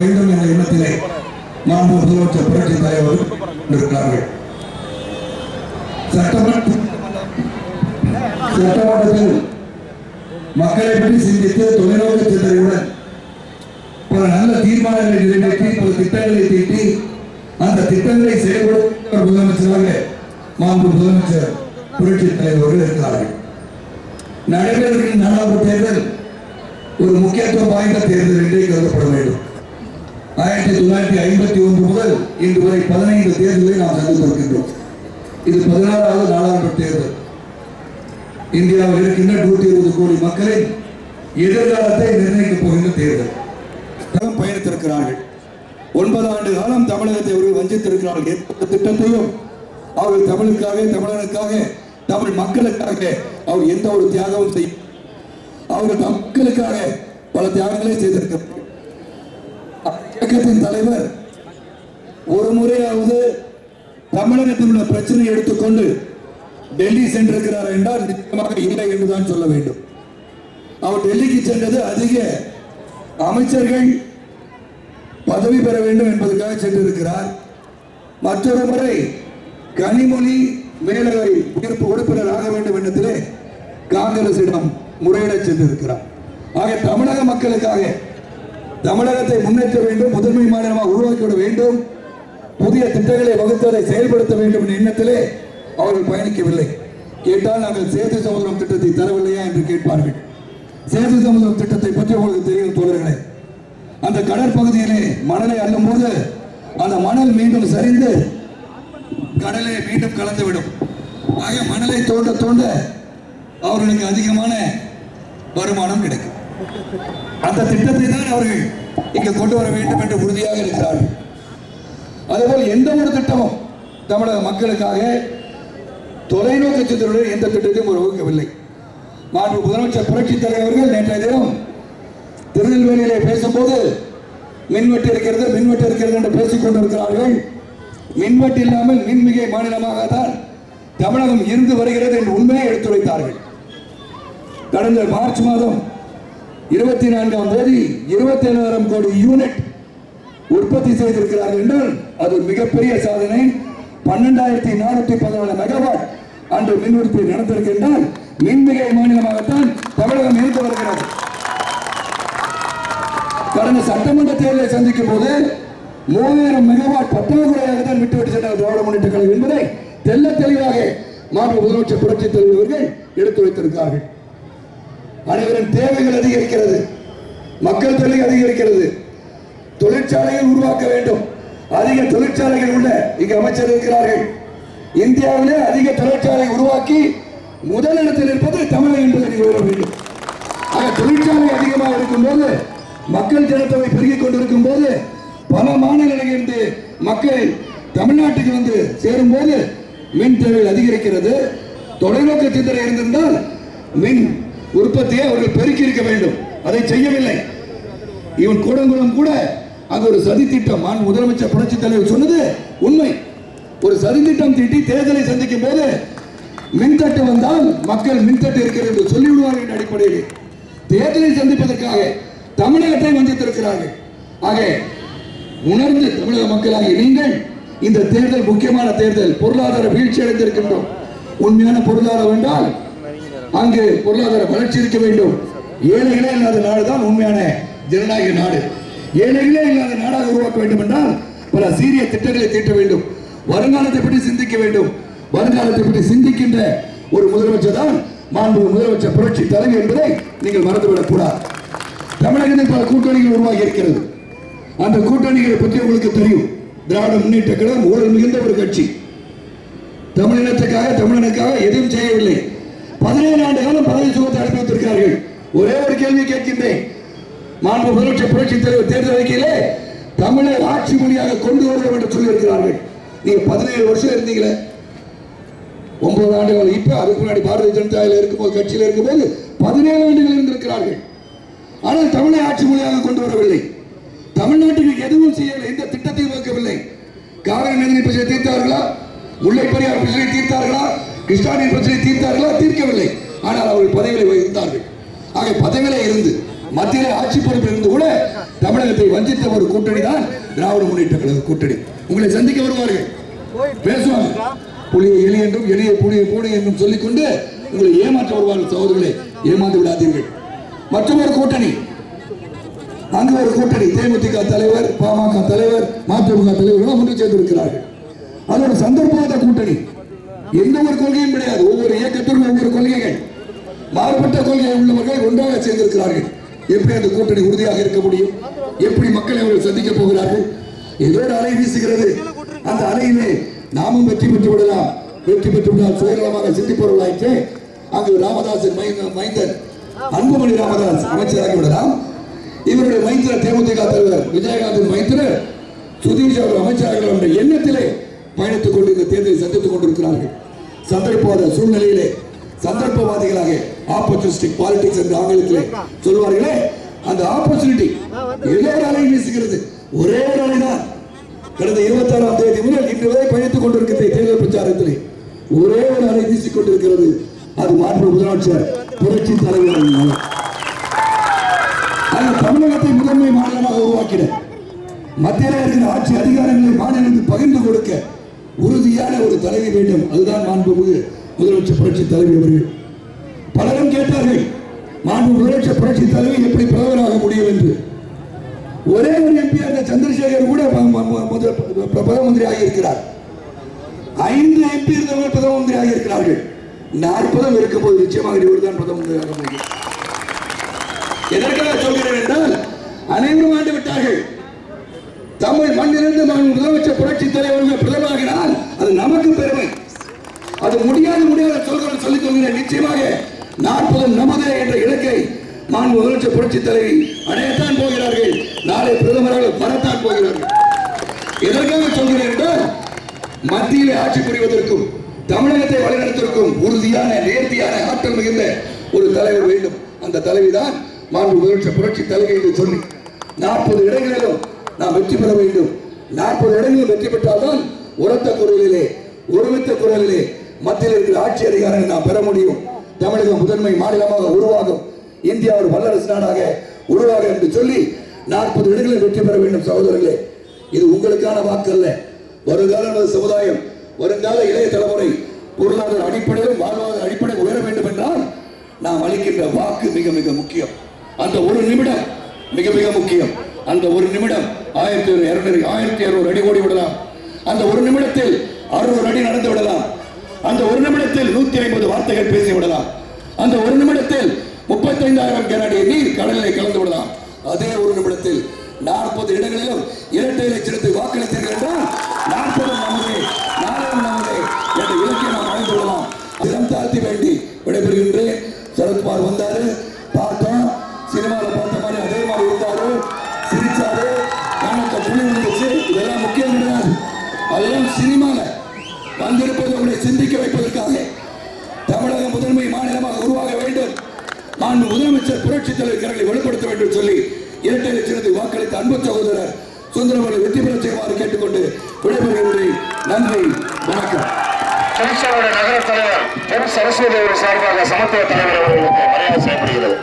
வேண்டும் என்ற எண்ணத்திலே மாண்பு முதலமைச்சர் புரட்சி தலைவர் இருக்கிறார்கள் சட்டமன்றத்தில் மக்களை பற்றி சிந்தித்து தொலைநோக்கு சிந்தனையுடன் பல நல்ல தீர்மானங்களை நிறைவேற்றி பல திட்டங்களை தீட்டி அந்த திட்டங்களை செயல்படுத்த முதலமைச்சராக மாண்பு முதலமைச்சர் புரட்சி தலைவர்கள் இருக்கிறார்கள் நடைபெறுகின்ற நாடாளுமன்ற தேர்தல் ஒரு முக்கியத்துவம் வாய்ந்த தேர்தல் என்றே கருதப்பட வேண்டும். ஆயிரத்தி தொள்ளாயிரத்தி ஐம்பத்தி ஒன்று முதல் இன்று வரை பதினைந்து தேர்தலை நாம் சந்தித்திருக்கின்றோம் இது பதினாறாவது நாடாளுமன்ற தேர்தல். இந்தியாவில் இருக்கின்ற நூற்றி இருபது கோடி மக்களின் எதிர்காலத்தை நிர்ணயிக்கப் போகின்ற தேர்தல். பயணித்திருக்கிறார்கள். ஒன்பது ஆண்டு காலம் தமிழகத்தை அவர்கள் வஞ்சித்திருக்கிறார்கள். எந்த திட்டத்தையும் அவர்கள் தமிழுக்காக தமிழனுக்காக தமிழ் மக்களுக்காக அவர் எந்த ஒரு தியாகமும் செய்ய அவர்கள் மக்களுக்காக பல தியாகங்களை செய்திருக்கிறார்கள் இயக்கத்தின் தலைவர் ஒரு முறையாவது தமிழகத்தில் உள்ள பிரச்சனையை எடுத்துக்கொண்டு டெல்லி சென்றிருக்கிறார் என்றால் நிச்சயமாக இல்லை என்றுதான் சொல்ல வேண்டும். அவர் டெல்லிக்கு சென்றது அதிக அமைச்சர்கள் பதவி பெற வேண்டும் என்பதற்காக சென்றிருக்கிறார். மற்றொரு முறை கனிமொழி மேலவை உயிர்ப்பு உறுப்பினர் ஆக வேண்டும் எண்ணத்திலே காங்கிரசிடம் முறையிட சென்றிருக்கிறார். ஆக தமிழக மக்களுக்காக தமிழகத்தை முன்னேற்ற வேண்டும் முதன்மை மாநிலமாக உருவாக்கிவிட வேண்டும் புதிய திட்டங்களை வகுத்ததை செயல்படுத்த வேண்டும் என்ற எண்ணத்திலே அவர்கள் பயணிக்கவில்லை. கேட்டால் நாங்கள் சேது சமுதிரம் திட்டத்தை தரவில்லையா என்று கேட்பார்கள். சேது சமுதிரம் திட்டத்தை பற்றி உங்களுக்கு தெரியும் தோழர்களே. அந்த கடற்பகுதியிலே மணலை அள்ளும் போது அந்த மணல் மீண்டும் சரிந்து கடலை மீண்டும் கலந்துவிடும். ஆக மணலை தோண்ட தோண்ட அவர்களுக்கு அதிகமான வருமானம் கிடைக்கும். அந்த திட்டத்தை தான் அவர்கள் இங்கு கொண்டு வர வேண்டும் என்று உறுதியாக இருக்கிறார்கள். அதுபோல் எந்த ஒரு திட்டமும் தமிழக மக்களுக்காக தொலைநோக்கு சிந்தனையுடன் எந்த திட்டத்தையும் ஒரு வகுக்கவில்லை மாண்பு முதலமைச்சர் புரட்சித் தலைவர்கள் நேற்றைய தினம் திருநெல்வேலியிலே பேசும்போது மின்வெட்டு இருக்கிறது மின்வெட்டு இருக்கிறது என்று பேசிக் கொண்டிருக்கிறார்கள். மின்வெட்டு இல்லாமல் மின்மிகை மாநிலமாக தான் தமிழகம் இருந்து வருகிறது என்று உண்மையை எடுத்துரைத்தார்கள். கடந்த மார்ச் மாதம் இருபத்தி நான்காம் தேதி இருபத்தி ஏழாயிரம் கோடி யூனிட் உற்பத்தி செய்திருக்கிறார்கள் என்றால் அது மிகப்பெரிய சாதனை. பன்னெண்டாயிரத்தி நானூத்தி பதினாலு மெகாவாட் அன்று மின் உற்பத்தி நடந்திருக்கின்றால் மின்மிகை மாநிலமாகத்தான் தமிழகம் இருந்து வருகிறது. கடந்த சட்டமன்ற தேர்தலை சந்திக்கும் போது மூவாயிரம் மெகாவாட் பற்றாக்குறையாக தான் விட்டுவிட்டு சென்றார் திராவிட முன்னேற்ற கழகம் என்பதை தெல்ல தெளிவாக மாண்பு முதலமைச்சர் புரட்சித் தலைவர்கள் எடுத்து வைத்திருக்கிறார்கள். அனைவரின் தேவைகள் அதிகரிக்கிறது. மக்கள் தொகை அதிகரிக்கிறது. தொழிற்சாலைகள் உருவாக்க வேண்டும். அதிக தொழிற்சாலைகள் உள்ள இங்கு அமைச்சர் இருக்கிறார்கள். இந்தியாவிலே அதிக தொழிற்சாலை உருவாக்கி முதலிடத்தில் இருப்பது தமிழகம் என்பதை நீங்கள் உணர வேண்டும். ஆக தொழிற்சாலை அதிகமாக இருக்கும்போது மக்கள் ஜனத்தொகை பெருகிக் கொண்டிருக்கும் போது பல மாநிலங்களிலிருந்து மக்கள் தமிழ்நாட்டுக்கு வந்து சேரும் போது மின் தேவை அதிகரிக்கிறது. தொலைநோக்கு சிந்தனை இருந்திருந்தால் மின் உற்பத்தியை அவர்கள் பெருக்கி இருக்க வேண்டும். அதை செய்யவில்லை. இவன் கூடங்குளம் கூட அங்கு ஒரு சதி திட்டம். முதலமைச்சர் புரட்சி தலைவர் சொன்னது உண்மை. ஒரு சதி திட்டம் தீட்டி தேர்தலை சந்திக்கும் போது மின்தட்டு வந்தால் மக்கள் மின்தட்டு இருக்கிறது என்று சொல்லிவிடுவார்கள் என்ற அடிப்படையில். தேர்தலை சந்திப்பதற்காக தமிழகத்தை வந்தித்திருக்கிறார்கள் ஆக உணர்ந்து தமிழக மக்களாகிய நீங்கள் இந்த தேர்தல் முக்கியமான தேர்தல். பொருளாதார வீழ்ச்சி அடைந்திருக்கின்றோம் உண்மையான பொருளாதாரம் என்றால் அங்கு பொருளாதார வளர்ச்சி இருக்க வேண்டும். ஏழைகளே இல்லாத நாடுதான் உண்மையான ஜனநாயக நாடு. ஏழைகளே இல்லாத நாடாக உருவாக்க வேண்டும் என்றால் பல சீரிய திட்டங்களை தீட்ட வேண்டும். வருங்காலத்தை பற்றி சிந்திக்க வேண்டும். வருங்காலத்தை பற்றி சிந்திக்கின்ற ஒரு முதலமைச்சர் தான் மாண்பு முதலமைச்சர் புரட்சி தலைவி என்பதை நீங்கள் மறந்துவிடக் கூடாது. தமிழகத்தில் பல கூட்டணிகள் உருவாகி இருக்கிறது. அந்த கூட்டணிகளை பற்றி உங்களுக்கு தெரியும். திராவிட முன்னேற்ற கழகம் ஊழல் மிகுந்த ஒரு கட்சி. தமிழினத்துக்காக தமிழனுக்காக எதுவும் செய்யவில்லை. பதினேழு ஆண்டு காலம் பதவி சுகத்தை அனுப்பி வைத்திருக்கிறார்கள். ஒரே ஒரு கேள்வி கேட்கின்றேன். மாண்பு முதலமைச்சர் புரட்சி தலைவர் தேர்தல் அறிக்கையிலே தமிழை ஆட்சி மொழியாக கொண்டு வருகிறோம் என்று சொல்லியிருக்கிறார்கள். நீங்க பதினேழு வருஷம் இருந்தீங்களே. ஒன்பது ஆண்டுகள். இப்ப அதுக்கு முன்னாடி பாரதிய ஜனதாவில் இருக்கும்போது கட்சியில் இருக்கும்போது பதினேழு ஆண்டுகள் இருந்திருக்கிறார்கள். ஆனால் தமிழை ஆட்சி மொழியாக கொண்டு வரவில்லை. தமிழ்நாட்டுக்கு எதுவும் செய்யவில்லை. எந்த திட்டத்தையும் வைக்கவில்லை. காவிரி நதிநீர் பிரச்சனை தீர்த்தார்களா? முல்லை பெரியார் பிரச்சனை தீர்த்தார்களா? கிருஷ்ணா பிரச்சனை தீர்த்தார்களா? தீர்க்கவில்லை. ஆனால் அவர்கள் பதவிகளை இருந்தார்கள். ஆக பதவிகளே இருந்து மத்தியிலே ஆட்சி பொறுப்பில் இருந்து கூட தமிழகத்தை வஞ்சித்த ஒரு கூட்டணி தான் திராவிட முன்னேற்ற கழக கூட்டணி. உங்களை சந்திக்க வருவார்கள். பேசுவாங்க. புலியை எலி என்றும் எலியை புலியை பூனை என்றும் சொல்லிக்கொண்டு உங்களை ஏமாற்ற வருவார்கள் சகோதரர்களை. ஏமாந்து விடாதீர்கள். மற்றும் ஒரு கூட்டணி. அங்கு ஒரு கூட்டணி. தேமுதிக தலைவர் பாமக தலைவர் மதிமுக தலைவர்களும் ஒன்று சேர்ந்திருக்கிறார்கள். அது ஒரு சந்தர்ப்பவாத கூட்டணி. எந்த ஒரு கொள்கையும் கிடையாது. ஒவ்வொரு இயக்கத்திற்கும் ஒவ்வொரு கொள்கைகள். மாறுபட்ட கொள்கை உள்ளவர்கள் ஒன்றாக சேர்ந்திருக்கிறார்கள். எப்படி அந்த கூட்டணி உறுதியாக இருக்க முடியும்? எப்படி மக்களை அவர்கள் சந்திக்க போகிறார்கள்? ஏதோ ஒரு அலை வீசுகிறது. அந்த அலையிலே நாமும் வெற்றி பெற்று விடலாம். வெற்றி பெற்று விடால் சுயநலமாக சிந்திப்பவர்களாயிற்று அங்கு ராமதாசன் மைந்த- மைந்தன் அன்புமணி ராமதாஸ் அமைச்சராகி விடலாம். இவருடைய மைத்திர தேமுதிக தலைவர் விஜயகாந்தின் மைத்திர சுதீஷ் அவர் அமைச்சராக எண்ணத்திலே பயணித்துக் கொண்டு இந்த தேர்தலை சந்தித்துக் கொண்டிருக்கிறார்கள். சந்தர்ப்பவாத சூழ்நிலையிலே சந்தர்ப்பவாதிகளாக ஆப்பர்ச்சுனிஸ்டிக் பாலிடிக்ஸ் என்று ஆங்கிலத்திலே சொல்வார்களே அந்த ஆப்பர்ச்சுனிட்டி ஏதோ ஒரு அலை வீசுகிறது. ஒரே ஒரு அலைதான். கடந்த இருபத்தி ஆறாம் தேதி முதல் இன்று வரை பயணித்துக் கொண்டிருக்கிற தேர்தல் பிரச்சாரத்திலே ஒரே ஒரு அலை வீசிக் கொண்டிருக்கிறது அது மாற்று முதலமைச்சர் புரட்சி தலைவர் அது தமிழகத்தை முதன்மை மாநிலமாக உருவாக்கிட. மத்தியில் இருக்கிற ஆட்சி அதிகாரங்களை மாநிலத்தில் பகிர்ந்து கொடுக்க உறுதியான ஒரு தலைவி வேண்டும். அதுதான் மாண்புமிகு முதலமைச்சர் புரட்சி தலைவி அவர்கள். பலரும் கேட்டார்கள் மாண்பு முதலமைச்சர் புரட்சி தலைவி எப்படி பிரதமராக முடியும் என்று. ஒரே ஒரு எம்பி அந்த சந்திரசேகர் கூட முதல் பிரதம மந்திரி ஆகியிருக்கிறார். ஐந்து எம்பி இருந்தவர்கள் பிரதம மந்திரி ஆகியிருக்கிறார்கள். நாற்பதும் இருக்கும்போது நிச்சயமாக இவர் தான் பிரதம மந்திரி ஆக முடியும். எதற்காக சொல்கிறேன் என்றால் அனைவரும் ஆண்டு விட்டார்கள். தமிழ் மண்ணிலிருந்து நான் முதலமைச்சர் புரட்சி தலைவர்கள் பிரதமராகினால் அது நமக்கு பெருமை. அது முடியாது முடியாத சொல்கிறேன் சொல்லிக் கொள்கிறேன். நிச்சயமாக நாற்பதும் நமதே என்ற இலக்கை நான் முதலமைச்சர் புரட்சி தலைவி அடையத்தான் போகிறார்கள். நாளை பிரதமராக வரத்தான் போகிறார்கள். எதற்காக சொல்கிறேன் என்றால் மத்தியிலே ஆட்சி புரிவதற்கும் தமிழகத்தை வழிநடத்துவதற்கும் உறுதியான நேர்த்தியான ஆற்றல் மிகுந்த ஒரு தலைவர் வேண்டும். அந்த தலைவிதான் மாண்பு முதலமைச்சர் புரட்சி தலைவி என்று சொல்லி நாற்பது இடங்களிலும் நாம் வெற்றி பெற வேண்டும். நாற்பது இடங்களில் வெற்றி பெற்றால்தான் உரத்த குரலிலே ஒருமித்த குரலிலே மத்தியில் இருக்கிற ஆட்சி அதிகாரங்களை நாம் பெற முடியும். தமிழகம் முதன்மை மாநிலமாக உருவாகும். இந்தியா ஒரு வல்லரசு நாடாக உருவாக என்று சொல்லி நாற்பது இடங்களில் வெற்றி பெற வேண்டும் சகோதரர்களே. இது உங்களுக்கான வாக்கு அல்ல வருங்கால சமுதாயம் வருங்கால இளைய தலைமுறை பொருளாதார அடிப்படையிலும் வாழ்வாதார அடிப்படையில் உயர வேண்டும் என்றால் நாம் அளிக்கின்ற வாக்கு மிக மிக முக்கியம். அந்த ஒரு நிமிடம் மிக மிக முக்கியம். அந்த ஒரு நிமிடம் ஆயிரத்தி இருநூறு ஆயிரத்தி இருநூறு அடி ஓடி விடலாம். அந்த ஒரு நிமிடத்தில் அறுநூறு அடி நடந்து விடலாம். அந்த ஒரு நிமிடத்தில் நூத்தி ஐம்பது வார்த்தைகள் பேசி விடலாம். அந்த ஒரு நிமிடத்தில் முப்பத்தைந்தாயிரம் கனடிய நீர் கடலிலே கலந்து விடலாம். அதே ஒரு நிமிடத்தில் நாற்பது இடங்களிலும் இரட்டை லட்சத்தை வாக்களித்தீர்கள் என்றால் நாற்பது நமதே நாலாயிரம் நமதே என்ற இலக்கை நாம் அடைந்து விடலாம் தினம் தாழ்த்தி வேண்டி விடைபெறுகின்றேன். சரத்குமார் வந்தாரு. பார்த்து சினிமால வந்திருப்பது உங்களை சிந்திக்க வைப்பதற்காக தமிழக முதன்மை மாநிலமாக உருவாக வேண்டும். மாண்பு முதலமைச்சர் புரட்சி தலைவர்களை கரங்களை வலுப்படுத்த வேண்டும் சொல்லி இரட்டை லட்சத்தை வாக்களித்த அன்பு சகோதரர் சுந்தரமலை வெற்றி பெற செய்யுமாறு கேட்டுக்கொண்டு விடைபெறுகின்றேன். நன்றி வணக்கம். திருச்சியோட நகர தலைவர் பொன் சரஸ்வதி சார்பாக சமத்துவ தலைவர் அவர்களுக்கு மரியாதை செய்யப்படுகிறது